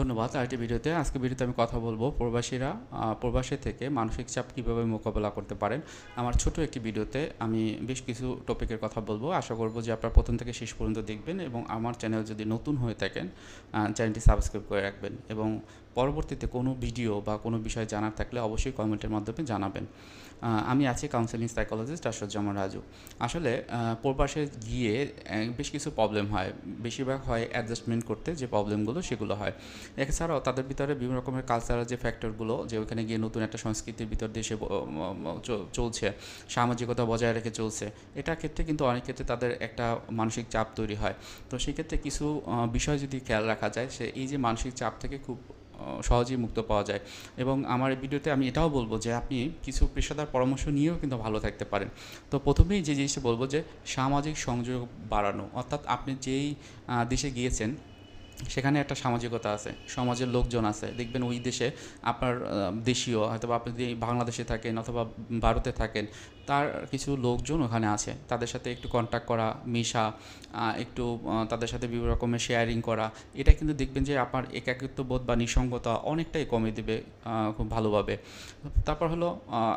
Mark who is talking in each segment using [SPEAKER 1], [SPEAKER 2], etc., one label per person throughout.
[SPEAKER 1] ধন্যবাদ। আরেকটি ভিডিওতে আজকে ভিডিওতে আমি কথা বলব প্রবাসীরা প্রবাসী থেকে মানসিক চাপ কীভাবে মোকাবেলা করতে পারেন। আমার ছোট একটি ভিডিওতে আমি বেশ কিছু টপিকের কথা বলব। আশা করব যে আপনারা প্রথম থেকে শেষ পর্যন্ত দেখবেন এবং আমার চ্যানেল যদি নতুন হয়ে থাকেন চ্যানেলটি সাবস্ক্রাইব করে রাখবেন এবং পরবর্তীতে কোনো ভিডিও বা কোনো বিষয় জানার থাকলে অবশ্যই কমেন্টের মাধ্যমে জানাবেন। আমি আছি কাউন্সেলিং সাইকোলজিস্ট আশ্চর্যমন রাজু। আসলে প্রবাসে গিয়ে বেশ কিছু প্রবলেম হয়। বেশিরভাগ হয় অ্যাডজাস্টমেন্ট করতে যে প্রবলেমগুলো সেগুলো হয়। এছাড়াও তাদের ভিতরে বিভিন্ন রকমের কালচারাল যে ফ্যাক্টরগুলো যে ওখানে গিয়ে নতুন একটা সংস্কৃতির ভিতর চ- চলছে, সামাজিকতা বজায় রেখে চলছে এটার ক্ষেত্রে কিন্তু অনেক ক্ষেত্রে তাদের একটা মানসিক চাপ তৈরি হয়। তো সেক্ষেত্রে কিছু বিষয় যদি খেয়াল রাখা যায়, সে, এই যে মানসিক চাপ থেকে খুব সহজেই মুক্ত পাওয়া যায়। এবং আমার ভিডিওতে আমি এটাও বলব যে আপনি কিছু পেশাদার পরামর্শ নিয়েও কিন্তু ভালো থাকতে পারেন। তো প্রথমেই যে জিনিসটা বলব যে সামাজিক সংযোগ বাড়ানো, অর্থাৎ আপনি যেই দেশে গিয়েছেন, সেখানে একটা সামাজিকতা আছে, সমাজের লোকজন আছে। দেখবেন ওই দেশে আপনার দেশীয় হয়তো আপনি যদি বাংলাদেশে থাকেন অথবা ভারতে থাকেন তার কিছু লোকজন ওখানে আছে। তাদের সাথে একটু কন্ট্যাক্ট করা, মেশা একটু তাদের সাথে বিভিন্ন রকমের শেয়ারিং করা। এটা কিন্তু দেখবেন যে আপনার একাকিত্ব বোধ বা নিঃসঙ্গতা অনেকটাই কমে দেবে খুব ভালোভাবে। তারপর হলো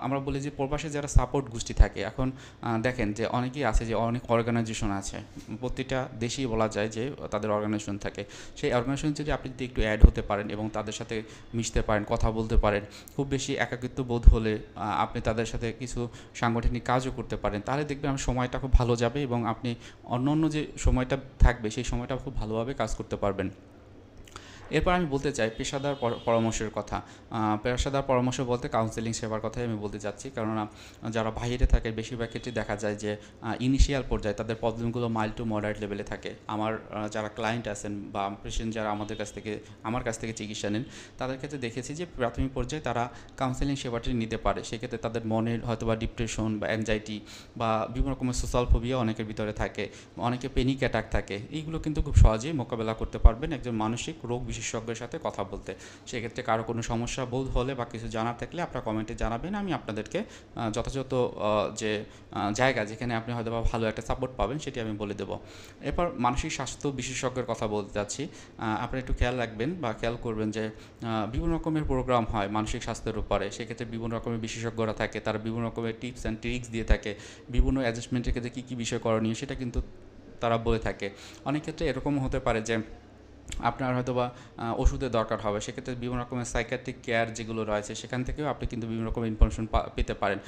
[SPEAKER 1] আমরা বলি যে প্রবাসে যারা সাপোর্ট গোষ্ঠী থাকে, এখন দেখেন যে অনেকেই আছে যে অনেক অর্গানাইজেশন আছে। প্রতিটা দেশেই বলা যায় যে তাদের অর্গানাইজেশন থাকে। সেই অর্গানাইজেশন যদি আপনি যদি একটু অ্যাড হতে পারেন এবং তাদের সাথে মিশতে পারেন, কথা বলতে পারেন, খুব বেশি একাকিত্ব বোধ হলে আপনি তাদের সাথে কিছু সাংগঠনিক কাজও করতে পারেন, তাহলে দেখবেন আমার সময়টা খুব ভালো যাবে এবং আপনি অন্য অন্য যে সময়টা থাকবে, সেই সময়টা খুব ভালোভাবে কাজ করতে পারবেন। এরপর আমি বলতে চাই পেশাদার পর- পরামর্শের কথা। পেশাদার পরামর্শ বলতে কাউন্সেলিং সেবার কথাই আমি বলতে চাচ্ছি কেননা, যারা বাইরে থাকে, বেশিরভাগ ক্ষেত্রে দেখা যায় যে ইনিশিয়াল পর্যায়ে তাদের প্রবলেমগুলো মাইল্ড টু মডারেট লেভেলে থাকে। আমার যারা ক্লায়েন্ট আছেন বা পেশেন্ট যারা আমাদের কাছ থেকে, আমার কাছ থেকে চিকিৎসা নেন, তাদের ক্ষেত্রে দেখেছি যে প্রাথমিক পর্যায়ে তারা কাউন্সেলিং সেবাটি নিতে পারে। সেক্ষেত্রে তাদের মনের হয়তো বা ডিপ্রেশন বা অ্যাংজাইটি বা বিভিন্ন রকমের সোশ্যাল ফোবিয়া অনেকের ভিতরে থাকে। অনেকে পেনিক অ্যাটাক থাকে। এইগুলো কিন্তু খুব সহজেই মোকাবেলা করতে পারবেন। একজন মানসিক রোগ বিশেষজ্ঞের সাথে কথা বলতে। সেক্ষেত্রে কারও কোনো সমস্যা বোধ হলে বা কিছু জানার থাকলে আপনারা কমেন্টে জানাবেন। আমি আপনাদেরকে যথাযথ যে জায়গা যেখানে আপনি হয়তো বা ভালো একটা সাপোর্ট পাবেন সেটি আমি বলে দেবো। এরপর মানসিক স্বাস্থ্য বিশেষজ্ঞের কথা বলতে যাচ্ছি। আহ, আপনারা একটু খেয়াল রাখবেন বা খেয়াল করবেন যে বিভিন্ন রকমের প্রোগ্রাম হয় মানসিক স্বাস্থ্যের উপরে। সেক্ষেত্রে বিভিন্ন রকমের বিশেষজ্ঞরা থাকে তারা বিভিন্ন রকমের টিপস অ্যান্ড ট্রিক্স দিয়ে থাকে। বিভিন্ন অ্যাডজাস্টমেন্টের ক্ষেত্রে কী কী বিষয় করণীয় সেটা কিন্তু তারা বলে থাকে। অনেক ক্ষেত্রে এরকমও হতে পারে যে আপনার হয়তো বা ওষুধের দরকার হবে। সেক্ষেত্রে বিভিন্ন রকমের সাইকাট্রিক কেয়ার যেগুলো রয়েছে, সেখান থেকেও আপনি কিন্তু বিভিন্ন রকমের ইনফরমেশন পেতে পারেন।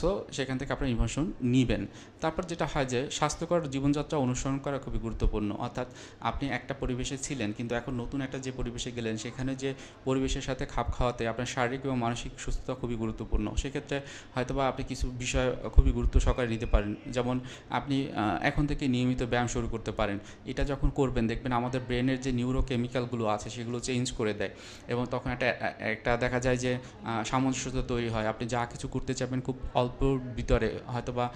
[SPEAKER 1] সো সেখান থেকে আপনার ইনফরমেশন নেবেন। তারপর যেটা হয় যে, স্বাস্থ্যকর জীবনযাত্রা অনুসরণ করা খুবই গুরুত্বপূর্ণ। অর্থাৎ আপনি একটা পরিবেশে ছিলেন, কিন্তু এখন নতুন একটা যে পরিবেশে গেলেন, সেখানে যে পরিবেশের সাথে খাপ খাওয়াতে আপনার শারীরিক এবং মানসিক সুস্থতা খুবই গুরুত্বপূর্ণ। সেক্ষেত্রে হয়তোবা আপনি কিছু বিষয় খুবই গুরুত্ব সহকারে নিতে পারেন। যেমন আপনি এখন থেকে নিয়মিত ব্যায়াম শুরু করতে পারেন। এটা যখন করবেন, দেখবেন আমাদের ব্রেনের যে নিউরো কেমিক্যালগুলো আছে, সেগুলো চেঞ্জ করে দেয়। এবং তখন একটা একটা দেখা যায় যে সামঞ্জস্যতা তৈরি হয়। আপনি যা কিছু করতে চাবেন খুব অল্প ভিতরে। হয়তো বা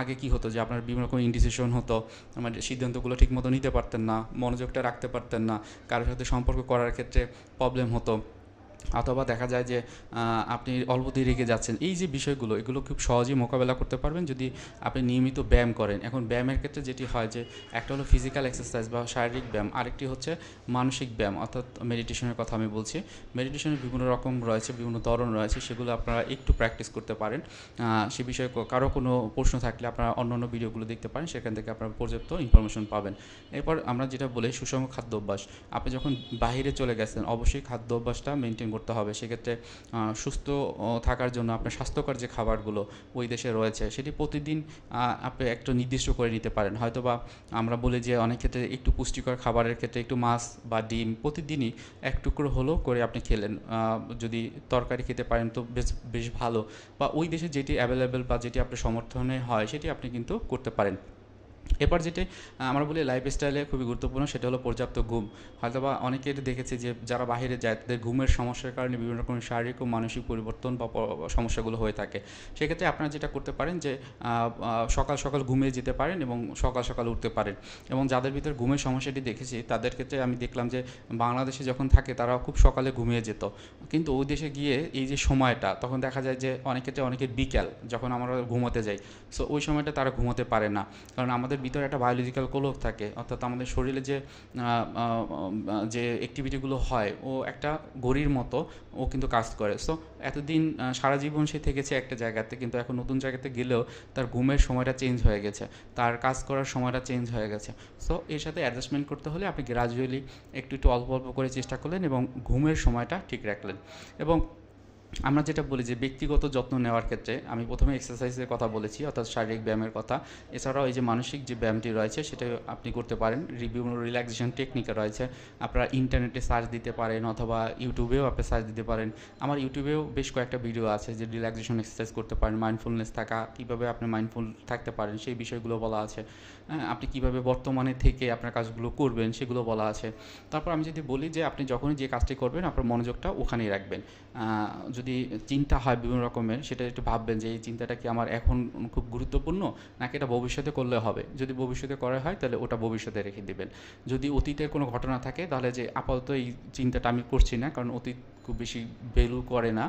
[SPEAKER 1] আগে কি হতো যে, আপনার বিভিন্ন রকম ইনডিসিশন হতো মানে সিদ্ধান্তগুলো ঠিক মতো নিতে পারতেন না, মনোযোগটা রাখতে পারতেন না, কারোর সাথে সম্পর্ক করার ক্ষেত্রে প্রবলেম হতো। অথবা দেখা যায় যে আপনি অল্প রেখে যাচ্ছেন। এই যে বিষয়গুলো, এগুলো খুব সহজেই মোকাবেলা করতে পারবেন যদি আপনি নিয়মিত ব্যায়াম করেন। এখন ব্যায়ামের ক্ষেত্রে যেটি হয় যে, একটা হলো ফিজিক্যাল এক্সারসাইজ বা শারীরিক ব্যায়াম, আরেকটি হচ্ছে মানসিক ব্যায়াম, অর্থাৎ মেডিটেশনের কথা আমি বলছি। মেডিটেশনের বিভিন্ন রকম রয়েছে, বিভিন্ন ধরন রয়েছে, সেগুলো আপনারা একটু প্র্যাকটিস করতে পারেন। সে বিষয়ে কারও কোনো প্রশ্ন থাকলে আপনারা অন্য অন্য ভিডিওগুলো দেখতে পারেন, সেখান থেকে আপনারা পর্যাপ্ত ইনফরমেশন পাবেন। এরপর আমরা যেটা বলি সুষম খাদ্য অভ্যাস আপনি যখন বাইরে চলে গেছেন, অবশ্যই খাদ্য অভ্যাসটা মেনটেন করতে হবে। সেক্ষেত্রে সুস্থ থাকার জন্য আপনার স্বাস্থ্যকর যে খাবারগুলো ওই দেশে রয়েছে, সেটি প্রতিদিন আপনি একটু নির্দিষ্ট করে নিতে পারেন। হয়তো বা আমরা বলি যে অনেক ক্ষেত্রে একটু পুষ্টিকর খাবারের ক্ষেত্রে একটু মাছ বা ডিম প্রতিদিনই এক টুকরো হলেও করে আপনি খেলেন। যদি তরকারি খেতে পারেন তো বেশ বেশ ভালো। বা ওই দেশে যেটি অ্যাভেলেবেল বা যেটি আপনার সমর্থনে হয়, সেটি আপনি কিন্তু করতে পারেন। এরপর যেটি আমরা বলি লাইফস্টাইলে খুবই গুরুত্বপূর্ণ, সেটা হলো পর্যাপ্ত ঘুম। হয়তোবা অনেকের দেখেছি যে, যারা বাইরে যায়, তাদের ঘুমের সমস্যার কারণে বিভিন্ন রকমের শারীরিক ও মানসিক পরিবর্তন বা সমস্যাগুলো হয়ে থাকে। সেক্ষেত্রে আপনারা যেটা করতে পারেন যে সকাল সকাল ঘুমিয়ে যেতে পারেন এবং সকাল সকাল উঠতে পারেন। এবং যাদের ভিতরে ঘুমের সমস্যাটি দেখেছি, তাদের ক্ষেত্রে আমি দেখলাম যে, বাংলাদেশে যখন থাকে তারা খুব সকালে ঘুমিয়ে যেত। কিন্তু ওই দেশে গিয়ে এই যে সময়টা, তখন দেখা যায় যে, অনেক ক্ষেত্রে অনেকের বিকেল, যখন আমরা ঘুমোতে যাই। সো ওই সময়টা তারা ঘুমোতে পারে না। কারণ আমাদের ভিতরে একটা বায়োলজিক্যাল কোলক থাকে। অর্থাৎ আমাদের শরীরে যে যে অ্যাক্টিভিটিগুলো হয়, ও একটা ঘড়ির মতো ও কিন্তু কাজ করে। সো এতদিন সারা জীবন সে থেকেছে একটা জায়গাতে, কিন্তু এখন নতুন জায়গাতে গেলেও তার ঘুমের সময়টা চেঞ্জ হয়ে গেছে। তার কাজ করার সময়টা চেঞ্জ হয়ে গেছে। সো এর সাথে অ্যাডজাস্টমেন্ট করতে হলে আপনি গ্রাজুয়ালি একটু একটু অল্প অল্প করে চেষ্টা করলেন এবং ঘুমের সময়টা ঠিক রাখলেন। এবং আমরা যেটা বলি যে ব্যক্তিগত যত্ন নেওয়ার ক্ষেত্রে আমি প্রথমে এক্সারসাইজের কথা বলেছি অর্থাৎ শারীরিক ব্যায়ামের কথা। এছাড়াও এই যে মানসিক যে ব্যায়ামটি রয়েছে সেটা আপনি করতে পারেন। রিভিউ রিল্যাক্সেশন টেকনিকে রয়েছে। আপনারা ইন্টারনেটে সার্চ দিতে পারেন অথবা ইউটিউবেও আপনি সার্চ দিতে পারেন। আমার ইউটিউবেও বেশ কয়েকটা ভিডিও আছে যে রিল্যাক্সেশন এক্সারসাইজ করতে পারেন মাইন্ডফুলনেস থাকা কীভাবে আপনি মাইন্ডফুল থাকতে পারেন সেই বিষয়গুলো বলা আছে। হ্যাঁ, আপনি কীভাবে বর্তমানে থেকে আপনার কাজগুলো করবেন সেগুলো বলা আছে। তারপর আমি যদি বলি যে আপনি যখনই যে কাজটি করবেন আপনার মনোযোগটা ওখানেই রাখবেন। যদি চিন্তা হয় বিভিন্ন রকমের, সেটা একটু ভাববেন যে এই চিন্তাটা কি আমার এখন খুব গুরুত্বপূর্ণ, নাকি এটা ভবিষ্যতে করলে হবে? যদি ভবিষ্যতে করা হয়, তাহলে ওটা ভবিষ্যতে রেখে দেবেন। যদি অতীতের কোনো ঘটনা থাকে, তাহলে যে আপাতত এই চিন্তাটা আমি করছি না, কারণ অতীত খুব বেশি ভ্যালু করে না।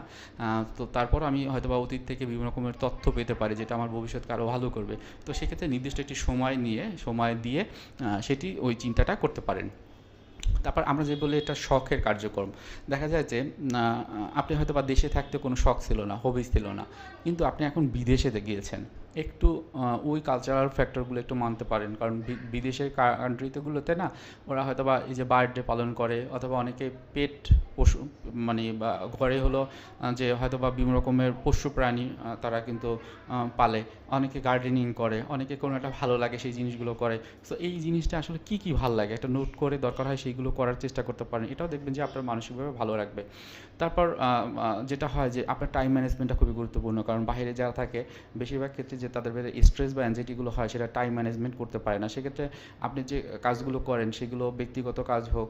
[SPEAKER 1] তো তারপর আমি হয়তো বা অতীত থেকে বিভিন্ন রকমের তথ্য পেতে পারি, যেটা আমার ভবিষ্যৎকে আরও ভালো করবে। তো সেক্ষেত্রে নির্দিষ্ট একটি সময় নিয়ে, সময় দিয়ে সেটি ওই চিন্তাটা করতে পারেন। তারপর আমরা যে বলি এটা শখের কার্যক্রম। দেখা যায় যে আপনি হয়তো বা দেশে থাকতে কোনো শখ ছিল না হবিজ ছিল না, কিন্তু আপনি এখন বিদেশে গিয়েছেন। একটু ওই কালচারাল ফ্যাক্টরগুলো একটু মানতে পারেন, কারণ বিদেশের কান্ট্রিতেগুলোতে না, ওরা হয়তো বা এই যে বার্থডে পালন করে, অথবা অনেকে পেট পশু মানে বা ঘরে হলো যে হয়তো বা বিভিন্ন রকমের পশু প্রাণী তারা কিন্তু পালে। অনেকে গার্ডেনিং করে, অনেকে কোনো একটা ভালো লাগে সেই জিনিসগুলো করে। সো এই জিনিসটা আসলে কি কি ভালো লাগে? একটা নোট করে দরকার হয় সেইগুলো করার চেষ্টা করতে পারেন। এটাও দেখবেন যে আপনার মানসিকভাবে ভালো রাখবে। তারপর যেটা হয় যে আপনার টাইম ম্যানেজমেন্টটা খুবই গুরুত্বপূর্ণ। কারণ বাইরে যারা থাকে, বেশিরভাগ ক্ষেত্রে যে তাদের ভেতরে স্ট্রেস বা অ্যাংজাইটিগুলো হয়, সেটা টাইম ম্যানেজমেন্ট করতে পারে না। সেক্ষেত্রে আপনি যে কাজগুলো করেন, সেগুলো ব্যক্তিগত কাজ হোক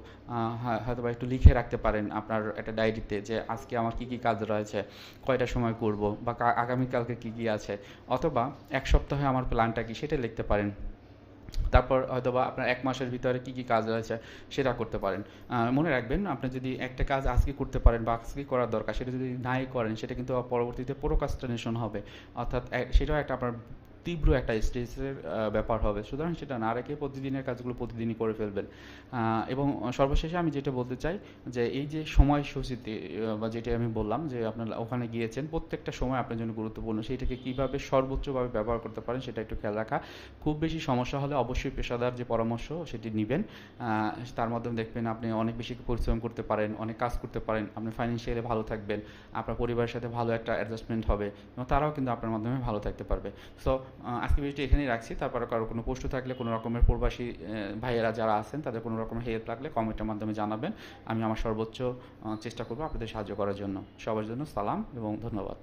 [SPEAKER 1] হয়তো বা একটু লিখে রাখতে পারেন আপনার একটা ডায়েরিতে যে আজকে আমার কি কি কাজ রয়েছে, কয়টা সময় করব বা আগামীকালকে কি কি আছে। অথবা এক সপ্তাহে আমার প্ল্যানটা কি সেটা লিখতে পারেন। তারপর হয়তো বা আপনার এক মাসের ভিতরে কী কী কাজ রয়েছে সেটা করতে পারেন। মনে রাখবেন, আপনি যদি একটা কাজ আজকে করতে পারেন বা আজকে করার দরকার, সেটা যদি নাই করেন, সেটা কিন্তু পরবর্তীতে প্রোকাস্টিনেশন হবে। অর্থাৎ সেটাও একটা আপনার তীব্র একটা স্ট্রেসের ব্যাপার হবে। সুতরাং সেটা না রেখে প্রতিদিনের কাজগুলো প্রতিদিনই করে ফেলবেন। এবং সর্বশেষে আমি যেটা বলতে চাই যে, এই যে সময়সূচিতে বা যেটা আমি বললাম যে, আপনার ওখানে গিয়েছেন, প্রত্যেকটা সময় আপনার জন্য গুরুত্বপূর্ণ। সেইটাকে কীভাবে সর্বোচ্চভাবে ব্যবহার করতে পারেন সেটা একটু খেয়াল রাখা। খুব বেশি সমস্যা হলে অবশ্যই পেশাদার যে পরামর্শ, সেটি নেবেন। তার মাধ্যমে দেখবেন আপনি অনেক বেশি পরিশ্রম করতে পারেন, অনেক কাজ করতে পারেন, আপনি ফাইন্যান্সিয়ালি ভালো থাকবেন, আপনার পরিবারের সাথে ভালো একটা অ্যাডজাস্টমেন্ট হবে, এবং তারাও কিন্তু আপনার মাধ্যমে ভালো থাকতে পারবে। সো আজকে ভিডিওটি এখানেই রাখছি। তারপরে কারও কোনো প্রশ্ন থাকলে, কোনো রকমের প্রবাসী ভাইয়েরা যারা আছেন, তাদের কোনো রকমের হেল্প লাগলে কমেন্টের মাধ্যমে জানাবেন। আমি আমার সর্বোচ্চ চেষ্টা করব আপনাদের সাহায্য করার জন্য। সবার জন্য সালাম এবং ধন্যবাদ।